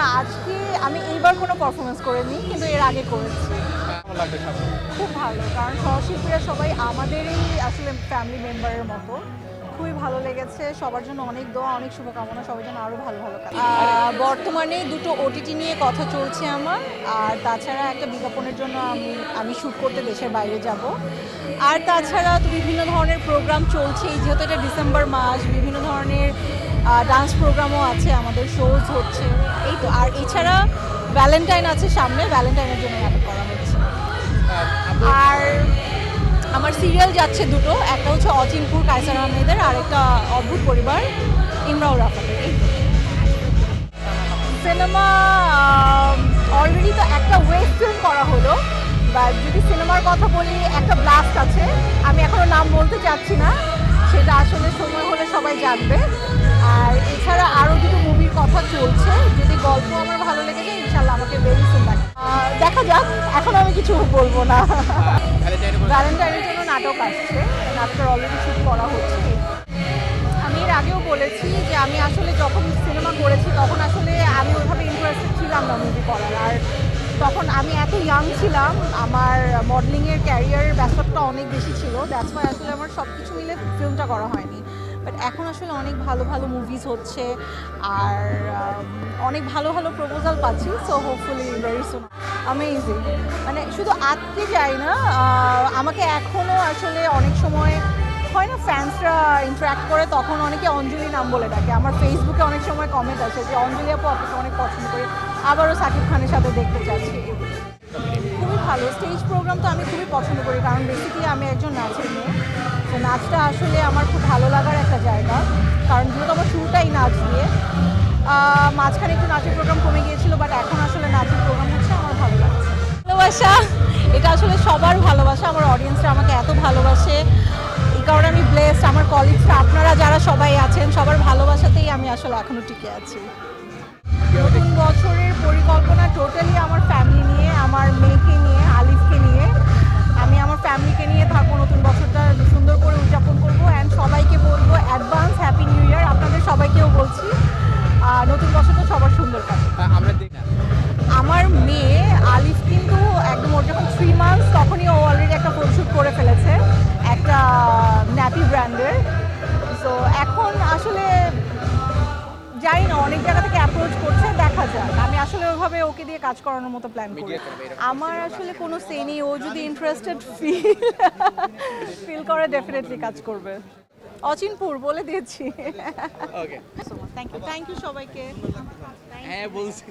না আজকে আমি এইবার কোনো পারফরমেন্স করিনি কিন্তু এর আগে করেছি। খুব ভালো কারণ সহশিল্পীরা সবাই আমাদেরই আসলে ফ্যামিলি মেম্বারের মতো। খুবই ভালো লেগেছে সবার জন্য অনেক দোয়া অনেক শুভকামনা সবার জন্য আরও ভালো ভালো কাজ। বর্তমানে দুটো ওটিটি নিয়ে কথা চলছে আমার আর তাছাড়া একটা বিজ্ঞাপনের জন্য আমি আমি শ্যুট করতে দেশের বাইরে যাব। আর তাছাড়া তো বিভিন্ন ধরনের প্রোগ্রাম চলছেই যেহেতু এটা ডিসেম্বর মাস বিভিন্ন ধরনের ডান্স প্রোগ্রামও আছে, আমাদের শোজ হচ্ছে। এই তো, আর এছাড়া ভ্যালেন্টাইন আছে সামনে ভ্যালেন্টাইনের জন্য নাটক করা হচ্ছে। আর আমার সিরিয়াল যাচ্ছে দুটো, একটা হচ্ছে অচিনপুর কায়সার আহমেদের আর একটা অদ্ভুত পরিবার, ইমরাউল রাফাতের। এই সিনেমা অলরেডি তো একটা ওয়েব ফিল্ম করা হলো বা যদি সিনেমার কথা বলি, একটা ব্লাস্ট আছে। আমি এখনও নাম বলতে চাচ্ছি না, সেটা আসলে সময় হলে সবাই জানবে। এছাড়া আরও দুটো মুভির কথা চলছে। যদি গল্প আমার ভালো লেগে যায় ইনশাল্লাহ আমাকে ভেরি সুন দেখা। যাক, এখন আমি কিছু বলব না। ভ্যালেন্টাইনের জন্য নাটক আসছে। নাটকের অলরেডি শুট করা হচ্ছে। আমি এর আগেও বলেছি যে আমি আসলে যখন সিনেমা করেছি, তখন আসলে আমি ওইভাবে ইন্টারেস্টেড ছিলাম না মুভি করার। আর তখন আমি এত ইয়াং ছিলাম, আমার মডেলিংয়ের ক্যারিয়ারের ব্যস্ততা অনেক বেশি ছিল। দ্যাটস ওয়াই আসলে আমার সব কিছু মিলে ফিল্মটা করা হয়নি। বাট এখন আসলে অনেক ভালো ভালো মুভিজ হচ্ছে আর অনেক ভালো ভালো প্রপোজাল পাচ্ছি so hopefully very soon amazing মানে শুধু আজকে যাই না আমাকে এখনও আসলে অনেক সময় হয় না ফ্যান্সরা ইন্টারাক্ট করে, তখন অনেকে অঞ্জলি নাম বলে ডাকে। আমার ফেসবুকে অনেক সময় কমেন্ট আসে যে, অঞ্জলি আপু, আপনাকে অনেক পছন্দ করি। আবারও সাকিব খানের সাথে দেখতে চাচ্ছি। খুবই ভালো। স্টেজ প্রোগ্রাম তো আমি খুবই পছন্দ করি, কারণ বেসিক্যালি আমি একজন নাচের মেয়ে। নাচটা আসলে আমার খুব ভালো লাগার একটা জায়গা, কারণ যেহেতু আমার শুরুটাই নাচ দিয়ে মাঝখানে একটু নাচের প্রোগ্রাম কমে গিয়েছিল বাট এখন আসলে নাচের প্রোগ্রাম হচ্ছে আমার ভালো লাগছে। ভালোবাসা, এটা আসলে সবার ভালোবাসা, আমার অডিয়েন্সরা আমাকে এত ভালোবাসে। এই কারণে আমি ব্লেসড আমার কলিগসরা আপনারা যারা সবাই আছেন, সবার ভালোবাসাতেই আমি আসলে এখনও টিকে আছি। নতুন বছরের পরিকল্পনা টোটালি সবাইকেও বলছি আর নতুন বছরটা সবার সুন্দর কাটে। আমরা আমার মেয়ে আলিফ কিন্তু একদম ওর যখন থ্রি মান্থস তখনই ও অলরেডি একটা ফটোশ্যুট করে ফেলেছে একটা ন্যাপি ব্র্যান্ডের সো এখন আসলে জানি না অনেক জায়গা থেকে অ্যাপ্রোচ করছে দেখা যাক। আমি আসলে ওইভাবে ওকে দিয়ে কাজ করানোর মতো প্ল্যান করি আমার আসলে কোনো সে নেই ও যদি ইন্টারেস্টেড ফিল ফিল করে ডেফিনেটলি কাজ করবে। অচিনপুর বলে দিয়েছি। Okay thank you thank you সবাইকে। হ্যাঁ বলছি।